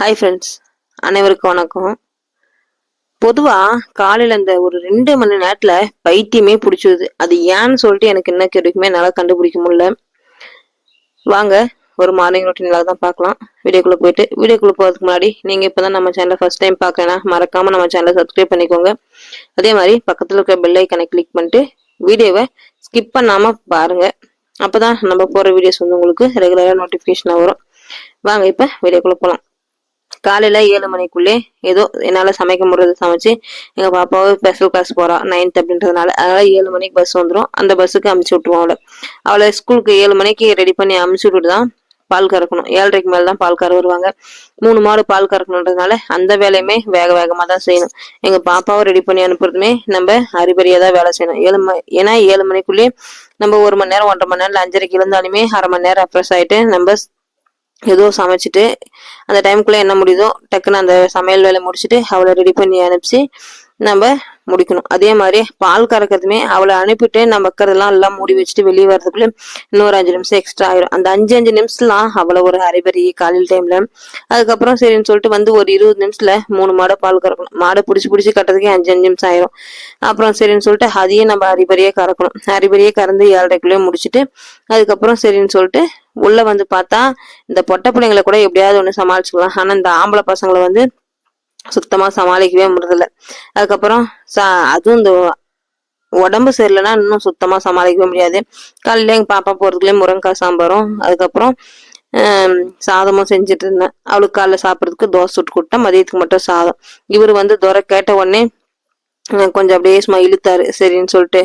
Hi friends அனைவருக்கும் வணக்கம். பொதுவாக காலையில் அந்த ஒரு ரெண்டு மணி நேரத்தில் பைத்தியமே பிடிச்சது. அது ஏன்னு சொல்லிட்டு எனக்கு என்ன கிடைக்குமே என்னால் கண்டுபிடிக்க முடியல. வாங்க ஒரு மார்னிங் ரொட்டீனில் தான் பார்க்கலாம். வீடியோக்குள்ளே போயிட்டு வீடியோக்குள்ளே போகிறதுக்கு முன்னாடி நீங்கள் இப்போ தான் நம்ம சேனலை ஃபஸ்ட் டைம் பார்க்கலன்னா மறக்காமல் நம்ம சேனலை சப்ஸ்கிரைப் பண்ணிக்கோங்க. அதே மாதிரி பக்கத்தில் இருக்கிற பெல் ஐக்கனை கிளிக் பண்ணிட்டு வீடியோவை ஸ்கிப் பண்ணாமல் பாருங்கள் அப்போ தான் நம்ம போகிற வீடியோஸ் வந்து உங்களுக்கு ரெகுலராக நோட்டிஃபிகேஷனாக வரும். வாங்க இப்போ வீடியோக்குள்ளே போகலாம் காலையில் ஏழு மணிக்குள்ளே ஏதோ என்னால் சமைக்க முடியறது சமைச்சு எங்கள் பாப்பாவும் ஸ்பெஷல் கிளாஸ் போகிறா நைன்த் அப்படின்றதுனால அதனால் ஏழு மணிக்கு பஸ் வந்துடும் அந்த பஸ்ஸுக்கு அமுச்சு விட்டுருவோம் அவளை. அவளை ஸ்கூலுக்கு ஏழு மணிக்கு ரெடி பண்ணி அமுச்சு விட்டுட்டு தான் பால் கறக்கணும். ஏழரைக்கு மேலே தான் பால் கற வருவாங்க. மூணு மாடு பால் கறக்கணுன்றதுனால அந்த வேலையுமே வேக வேகமாக தான் செய்யணும். எங்கள் பாப்பாவை ரெடி பண்ணி அனுப்புறதுமே நம்ம அரிபரியா தான் வேலை செய்யணும். ஏழு மணி ஏன்னா ஏழு மணிக்குள்ளேயே நம்ம ஒரு மணி நேரம் ஒன்றரை மணி நேரம் அஞ்சரைக்கு இருந்தாலுமே அரை மணி நேரம் ஃப்ரெஷ் ஆகிட்டு நம்ம ஏதோ சமைச்சிட்டு அந்த டைமுக்குள்ளே என்ன முடியுதோ டக்குன்னு அந்த சமையல் வேலை முடிச்சுட்டு அவளை ரெடி பண்ணி அனுப்பிச்சு நம்ம முடிக்கணும். அதே மாதிரி பால் கறக்கிறதுமே அவளை அனுப்பிட்டு நம்ம வைக்கிறதெல்லாம் எல்லாம் மூடி வச்சுட்டு வெளியே வர்றதுக்குள்ள இன்னொரு அஞ்சு நிமிஷம் எக்ஸ்ட்ரா ஆயிரும். அந்த அஞ்சு அஞ்சு நிமிஷம்லாம் அவளை ஒரு அரைபறி காலையில் டைம்ல அதுக்கப்புறம் சரின்னு சொல்லிட்டு வந்து ஒரு இருபது நிமிஷத்துல மூணு மாடை பால் கறக்கணும். மாடை பிடிச்சி பிடிச்சி கட்டுறதுக்கே அஞ்சு அஞ்சு நிமிஷம் ஆயிரும். அப்புறம் சரின்னு சொல்லிட்டு அதையே நம்ம அரிபரியே கறக்கணும். அரிபரியே கறந்து ஏழரைக்குள்ளேயே முடிச்சுட்டு அதுக்கப்புறம் சரின்னு சொல்லிட்டு உள்ள வந்து பார்த்தா இந்த பொட்டை பிள்ளைங்களை கூட எப்படியாவது ஒன்று சமாளிச்சுக்கலாம். ஆனால் இந்த ஆம்பளை பசங்களை வந்து சுத்தமா சமாளிக்கவே முடியல அதுக்கப்புறம் சா அதுவும் இந்த உடம்பு சரியில்லைன்னா இன்னும் சுத்தமாக சமாளிக்கவே முடியாது. காலையில எங்கள் பாப்பா போறதுக்குள்ளே முருங்கைக்காய் சாம்பாரும் அதுக்கப்புறம் சாதமும் செஞ்சுட்டு இருந்தேன். அவளுக்கு காலைல சாப்பிட்றதுக்கு தோசை சுட்டு கொடுத்தேன். மதியத்துக்கு மட்டும் சாதம். இவர் வந்து துரை கேட்ட உடனே கொஞ்சம் அப்படியே சும்மா இழுத்தாரு. சரின்னு சொல்லிட்டு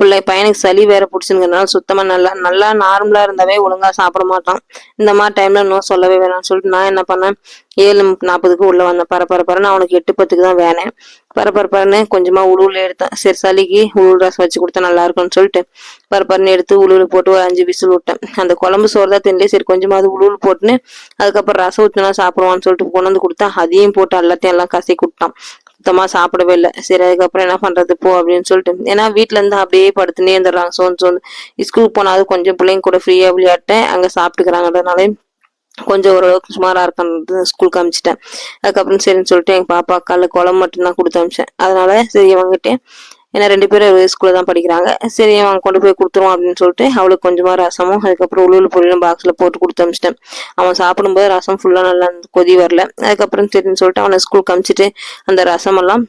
பிள்ளை பையனுக்கு சளி வேற பிடிச்சிருக்கிறதுனால சுத்தமா நல்லா நல்லா நார்மலா இருந்தாவே ஒழுங்கா சாப்பிட மாட்டான். இந்த மாதிரி டைம்ல இன்னும் சொல்லவே வேணாம்னு சொல்லிட்டு நான் என்ன பண்ணேன்? ஏழு நாற்பதுக்கு உள்ள வந்தேன். பரபரப்பரன்னு அவனுக்கு எட்டு பத்துக்கு தான் வேணேன் பரபரப்பரன்னு கொஞ்சமா உளுவுல எடுத்தேன். சரி சளிக்கு உளுள் ரசம் வச்சு கொடுத்தா நல்லா இருக்கும்னு சொல்லிட்டு பரபரன்னு எடுத்து உளுவுல போட்டு ஒரு அஞ்சு விசில் விட்டேன். அந்த குழம்பு சோறு தான் தின்லே சரி கொஞ்சமாவது உளுவுல போட்டுன்னு அதுக்கப்புறம் ரசம் ஊற்றினா சாப்பிடுவான்னு சொல்லிட்டு கொண்டு வந்து கொடுத்தா அதையும் போட்டு எல்லாத்தையும் எல்லாம் கசி கொடுத்தான் சுத்தமாக சாப்பிடவே இல்லை. சரி அதுக்கப்புறம் என்ன பண்ணுறது போ அப்படின்னு சொல்லிட்டு. ஏன்னா வீட்டில் இருந்து அப்படியே படுத்துனே இருந்துடுறாங்க. சோர்ந்து சோர்ந்து ஸ்கூலுக்கு போனாலும் கொஞ்சம் பிள்ளைங்க கூட ஃப்ரீயாக விளையாட்டேன். அங்கே சாப்பிட்டுக்கிறாங்கன்றதுனால கொஞ்சம் ஓரளவுக்கு சுமாராக இருக்கான்னு ஸ்கூலுக்கு அமிச்சிட்டேன். அதுக்கப்புறம் சரின்னு சொல்லிட்டு எங்கள் பாப்பா காலைல குழம்பு மட்டும் தான் கொடுத்து அனுப்பிச்சேன் அதனால சரி அவங்ககிட்ட ஏன்னா ரெண்டு பேரும் ஒரே ஸ்கூலில் தான் படிக்கிறாங்க. சரி அவன் கொண்டு போய் கொடுத்துருவான் அப்படின்னு சொல்லிட்டு அவளுக்கு கொஞ்சமாக ரசமும் அதுக்கப்புறம் உளுவில் பொரியலும் பாக்ஸில் போட்டு கொடுத்து அமிச்சிட்டேன். அவன் சாப்பிடும்போது ரசம் ஃபுல்லாக நல்லா கொதி வரல. அதுக்கப்புறம் சரின்னு சொல்லிட்டு அவனை ஸ்கூலுக்கு கமிச்சிட்டு அந்த ரசமெல்லாம்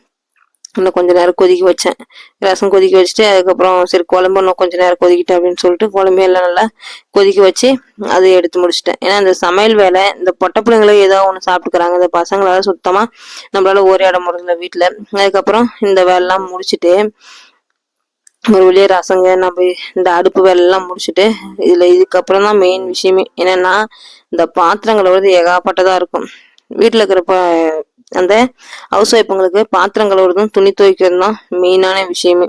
இன்னும் கொஞ்ச நேரம் கொதிக்க வச்சேன். ரசம் கொதிக்க வச்சுட்டு அதுக்கப்புறம் சரி குழம்பு இன்னும் கொஞ்ச நேரம் கொதிக்கிட்டு அப்படின்னு சொல்லிட்டு குழம்பு எல்லாம் நல்லா கொதிக்க வச்சு அதை எடுத்து முடிச்சிட்டேன். ஏன்னா இந்த சமையல் வேலை இந்த பொட்ட பிள்ளைங்களும் ஏதோ ஒன்று சாப்பிட்டுக்கிறாங்க. இந்த பசங்களால சுத்தமா நம்மளால ஓரியாட முடியல வீட்டில் அதுக்கப்புறம் இந்த வேலைலாம் முடிச்சுட்டு ஒரு வெளியே ரசங்க நம்ம இந்த அடுப்பு வேலையெல்லாம் முடிச்சுட்டு இதில் இதுக்கப்புறம் தான் மெயின் விஷயமே என்னென்னா இந்த பாத்திரங்களோட ஏகாப்பட்டதாக இருக்கும். வீட்டில் இருக்கிற ப- அந்த ஹவுஸ் ஒய்ஃபுங்களுக்கு பாத்திரம் கழுவுறதும் துணி துவைக்கிறது தான் மெயினான விஷயமே.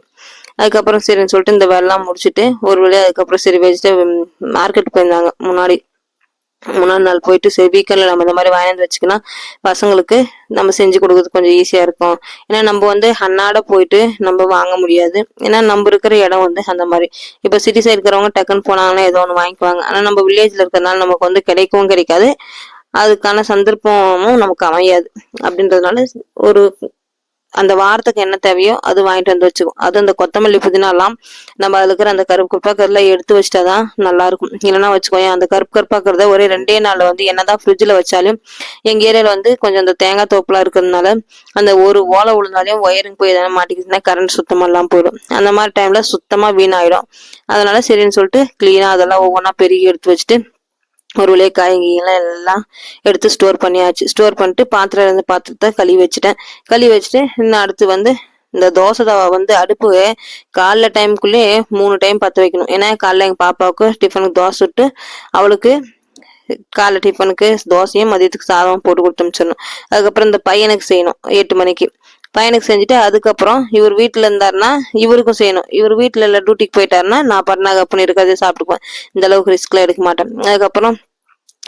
அதுக்கப்புறம் சரின்னு சொல்லிட்டு இந்த வேலைலாம் முடிச்சுட்டு ஒரு வழியா அதுக்கப்புறம் சரி வெஜிடபிள் மார்க்கெட் போயிருந்தாங்க முன்னாடி. முன்னாடி நாள் போயிட்டு சரி வீக்கெண்டில் நம்ம இந்த மாதிரி வாங்கிட்டு வச்சுக்கினா பசங்களுக்கு நம்ம செஞ்சு கொடுக்கறது கொஞ்சம் ஈஸியா இருக்கும். ஏன்னா நம்ம வந்து அன்னாட போயிட்டு நம்ம வாங்க முடியாது. ஏன்னா நம்ம இருக்கிற இடம் வந்து அந்த மாதிரி. இப்போ சிட்டி சைடு இருக்கிறவங்க டக்குன்னு போனாங்கன்னா ஏதோ ஒன்று வாங்கிக்குவாங்க. ஆனால் நம்ம வில்லேஜ்ல இருக்கிறதுனால நமக்கு வந்து கிடைக்கவும் கிடைக்காது. அதுக்கான சந்தர்ப்பமும் நமக்கு அமையாது. அப்படின்றதுனால ஒரு அந்த வாரத்துக்கு என்ன தேவையோ அது வாங்கிட்டு வந்து வச்சுக்கும் அது அந்த கொத்தமல்லி புதினாலாம் நம்ம அதுல இருக்கிற அந்த கருப்பு கருப்பாக்கறதுல எடுத்து வச்சிட்டாதான் நல்லா இருக்கும். இல்லைன்னா வச்சுக்கோங்க அந்த கருப்பு கருப்பாக்கறத ஒரே ரெண்டே நாள்ல வந்து என்னதான் ஃப்ரிட்ஜில் வச்சாலும் எங்க ஏரியால வந்து கொஞ்சம் அந்த தேங்காய் தோப்புலாம் இருக்கிறதுனால அந்த ஒரு ஓலை விழுந்தாலையும் ஒயரிங் போய் எதனா மாட்டிக்கிச்சுன்னா கரண்ட் சுத்தமா எல்லாம் போயிடும். அந்த மாதிரி டைம்ல சுத்தமா வீணாயிடும். அதனால சரின்னு சொல்லிட்டு கிளீனா அதெல்லாம் ஒவ்வொன்றா பெருகி எடுத்து வச்சுட்டு உருளை வழியாக காய்கறிலாம் எல்லாம் எடுத்து ஸ்டோர் பண்ணியாச்சு. ஸ்டோர் பண்ணிட்டு பாத்திரம் இருந்து பாத்திரத்தை கழுவி வச்சுட்டேன். கழுவி வச்சுட்டு இன்னும் அடுத்து வந்து இந்த தோசை தவா வந்து அடுப்பு காலைல டைமுக்குள்ளே மூணு டைம் பற்ற வைக்கணும். ஏன்னா காலைல எங்கள் பாப்பாவுக்கு டிஃபனுக்கு தோசை விட்டு அவளுக்கு காலை டிஃபனுக்கு தோசையும் மதியத்துக்கு சாதமும் போட்டு கொடுத்தோம்னு அனுப்பிச்சிடணும். அதுக்கப்புறம் இந்த பையனுக்கு செய்யணும் எட்டு மணிக்கு. பையனுக்கு செஞ்சுட்டு அதுக்கப்புறம் இவர் வீட்டில் இருந்தாருன்னா இவருக்கும் செய்யணும். இவர் வீட்டில் இல்லை டியூட்டிக்கு போயிட்டாருன்னா நான் பண்ணாக அப்படின்னு இருக்கிறதே சாப்பிட்டுக்குவேன். இந்த அளவுக்கு ரிஸ்க்லாம் எடுக்க மாட்டேன். அதுக்கப்புறம்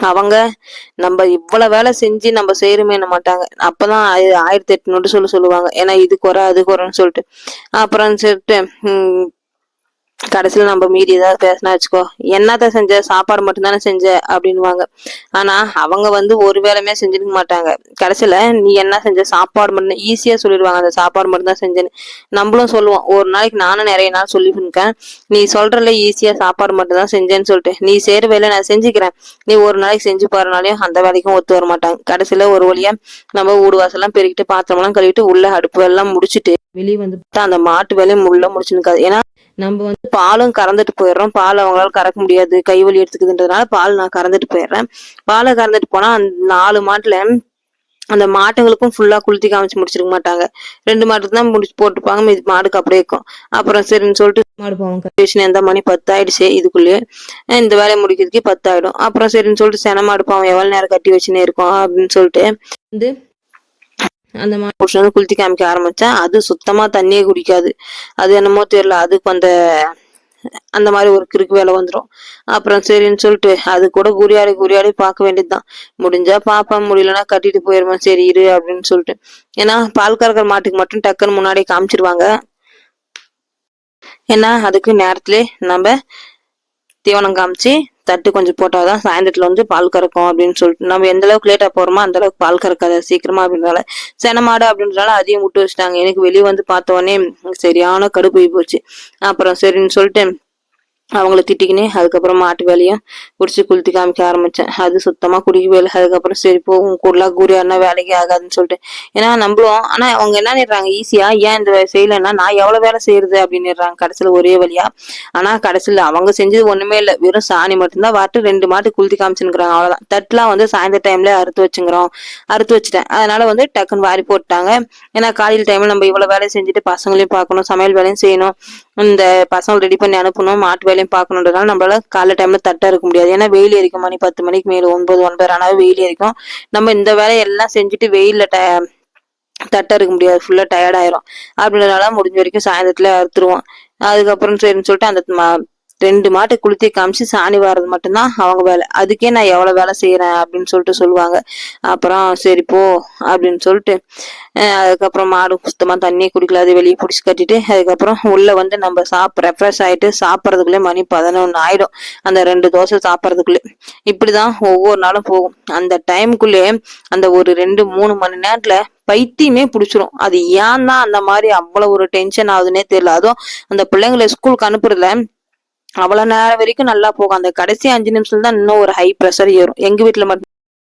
அவங்க நம்ம இவ்வளவு வேலை செஞ்சு நம்ம செய்யறமே மாட்டாங்க. அப்பதான் ஆயிரத்தி எட்டு நோட்டு சொல்ல சொல்லுவாங்க. ஏன்னா இது குறை அது குறைன்னு சொல்லிட்டு. அப்புறம் சொல்லிட்டு கடைசியில நம்ம மீறி ஏதாவது பேசினா வச்சுக்கோ என்னத்த செஞ்ச சாப்பாடு மட்டும்தானே செஞ்ச அப்படின்னுவாங்க. ஆனா அவங்க வந்து ஒரு வேலையுமே செஞ்சிருக்க மாட்டாங்க. கடைசியில நீ என்ன செஞ்ச சாப்பாடு மட்டும் ஈஸியா சொல்லிடுவாங்க அந்த சாப்பாடு மட்டும் தான் செஞ்சேன்னு. நம்மளும் சொல்லுவோம் ஒரு நாளைக்கு நானும் நிறைய நாள் சொல்லியிருக்கேன். நீ சொல்றல ஈஸியா சாப்பாடு மட்டும் தான் செஞ்சேன்னு சொல்லிட்டு நீ செய்யற வேலை நான் செஞ்சுக்கிறேன். நீ ஒரு நாளைக்கு செஞ்சு பாருனாலையும் அந்த வேலைக்கும் ஒத்து வர மாட்டாங்க. கடைசியில ஒரு வழியா நம்ம வீடு வாசல்லாம் பெருக்கிட்டு பாத்திரம்லாம் கழுவிட்டு உள்ள அடுப்பு எல்லாம் முடிச்சிட்டு வெளியே வந்து அந்த மாட்டு வேலையும் உள்ள முடிச்சுருக்காது ஏன்னா நம்ம வந்து பாலும் கறந்துட்டு போயிடுறோம். பால் அவங்களால கறக்க முடியாது. கை வலி எடுத்துக்குதுன்றதுனால பால் நான் கறந்துட்டு போயிடுறேன். பாலை கறந்துட்டு போனா அந்த நாலு மாட்டுல அந்த மாட்டுங்களுக்கும் ஃபுல்லா குளுத்தி காமிச்சு முடிச்சிருக்க மாட்டாங்க. ரெண்டு மாட்டுக்கு தான் முடிச்சு போட்டுப்பாங்க மீதி மாடுக்கு அப்படியே இருக்கும். அப்புறம் சரின்னு சொல்லிட்டு மாடு போவாங்க. கட்டிஷன் எந்த மணி பத்து ஆயிடுச்சு இதுக்குள்ளேயே இந்த வேலையை முடிக்கிறதுக்கு பத்து ஆயிடும் அப்புறம் சரின்னு சொல்லிட்டு சென மாடு பாவம் எவ்வளவு நேரம் கட்டி வச்சுனே இருக்கும் அப்படின்னு சொல்லிட்டு வந்து அந்த மாதிரி புடிச்சு குளித்து காமிக்க ஆரம்பிச்சேன் அது சுத்தமா தண்ணியே குடிக்காது. அது என்னமோ தெரியல அதுக்கு அந்த அந்த மாதிரி ஒரு கிறுக்கு வேலை வந்துடும் அப்புறம் சரின்னு சொல்லிட்டு அது கூட குறியாடி குறியாடி பார்க்க வேண்டியதுதான். முடிஞ்சா பாப்பேன் முடியலன்னா கட்டிட்டு போயிருவேன் சரி இரு அப்படின்னு சொல்லிட்டு. ஏன்னா பால் கறக்கிற மாட்டுக்கு மட்டும் டக்குன்னு முன்னாடி காமிச்சிருவாங்க. ஏன்னா அதுக்கு நேரத்திலே நம்ம தீவனம் காமிச்சு தட்டு கொஞ்சம் போட்டாதான் சாயந்தரத்தில் வந்து பால் கறக்கும் அப்படின்னு சொல்லிட்டு நம்ம எந்த அளவுக்கு லேட்டாக போகிறோமோ அந்த அளவுக்கு பால் கறக்காது சீக்கிரமா அப்படின்றனால செனமாடு அப்படின்றனால அதையும் விட்டு வச்சுட்டாங்க. எனக்கு வெளியே வந்து பார்த்த உடனே சரியான கடுப்பு போச்சு. அப்புறம் சரின்னு சொல்லிட்டு அவங்கள திட்டிக்கினே அதுக்கப்புறம் மாட்டு வேலையும் குடிச்சு குளுத்தி காமிக்க ஆரம்பித்தேன் அது சுத்தமாக குடிக்கவே இல்லை. அதுக்கப்புறம் சரி போகும் கூடலாம் கூறியாருனா வேலைக்கு ஆகாதுன்னு சொல்லிட்டு. ஏன்னா நம்மளும் ஆனால் அவங்க என்ன நிடுறாங்க ஈஸியாக ஏன் இந்த வேலை செய்யலைன்னா நான் எவ்வளோ வேலை செய்யறது அப்படின்னுறாங்க. கடைசியில் ஒரே வழியா. ஆனால் கடைசியில் அவங்க செஞ்சது ஒன்றுமே இல்லை. வெறும் சாணி மட்டும்தான் வாட்டு ரெண்டு மாட்டு குளுத்தி காமிச்சுங்கிறாங்க அவ்வளோதான் தட்டுலாம் வந்து சாயந்தர டைம்ல அறுத்து வச்சுங்கிறோம். அறுத்து வச்சுட்டேன். அதனால வந்து டக்குன்னு வாரி போட்டாங்க. ஏன்னா காலையில் டைம்ல நம்ம இவ்வளோ வேலை செஞ்சுட்டு பசங்களையும் பார்க்கணும் சமையல் வேலையும் செய்யணும். இந்த பசங்களை ரெடி பண்ணி அனுப்பணும் மாட்டு வேலையும் பார்க்கணுன்றதுனால நம்மளால காலை டைம்ல தட்டா இருக்க முடியாது. ஏன்னா வெயில் எரிக்கும் மணி பத்து மணிக்கு மேல ஒன்பது ஒன்பது ஆனாவே வெயில் எரிக்கும் நம்ம இந்த வேலையெல்லாம் செஞ்சுட்டு வெயில்ல ட தட்டா இருக்க முடியாது. ஃபுல்லா டயர்ட் ஆயிரும். அப்படின்றதுனால முடிஞ்ச வரைக்கும் சாயந்தரத்துல அறுத்துருவோம். அதுக்கப்புறம் சரின்னு சொல்லிட்டு அந்த ரெண்டு மாட்டை குளுத்தி காமிச்சு சாணி வாரது மட்டும்தான் அவங்க வேலை. அதுக்கே நான் எவ்வளோ வேலை செய்கிறேன் அப்படின்னு சொல்லிட்டு சொல்லுவாங்க. அப்புறம் சரி போ அப்படின்னு சொல்லிட்டு அதுக்கப்புறம் மாடு சுத்தமாக தண்ணியே குடிக்கல. அது வெளியே பிடிச்சி கட்டிட்டு அதுக்கப்புறம் உள்ளே வந்து நம்ம சாப் ரெஃப்ரெஷ் ஆயிட்டு சாப்பிட்றதுக்குள்ளே மணி பதினொன்று ஆயிடும். அந்த ரெண்டு தோசை சாப்பிட்றதுக்குள்ளே. இப்படி தான் ஒவ்வொரு நாளும் போகும். அந்த டைமுக்குள்ளே அந்த ஒரு ரெண்டு மூணு மணி நேரத்தில் பைத்தியமே பிடிச்சிரும். அது ஏன் தான் அந்த மாதிரி அவ்வளோ ஒரு டென்ஷன் ஆகுதுன்னே தெரியல. அதுவும் அந்த பிள்ளைங்களை ஸ்கூலுக்கு அனுப்புறதுல அவ்வளவு நேரம் வரைக்கும் நல்லா போகும். அந்த கடைசி அஞ்சு நிமிஷம் தான் இன்னும் ஒரு ஹை ப்ரெஷர் ஏறும். எங்க வீட்டுல மட்டும்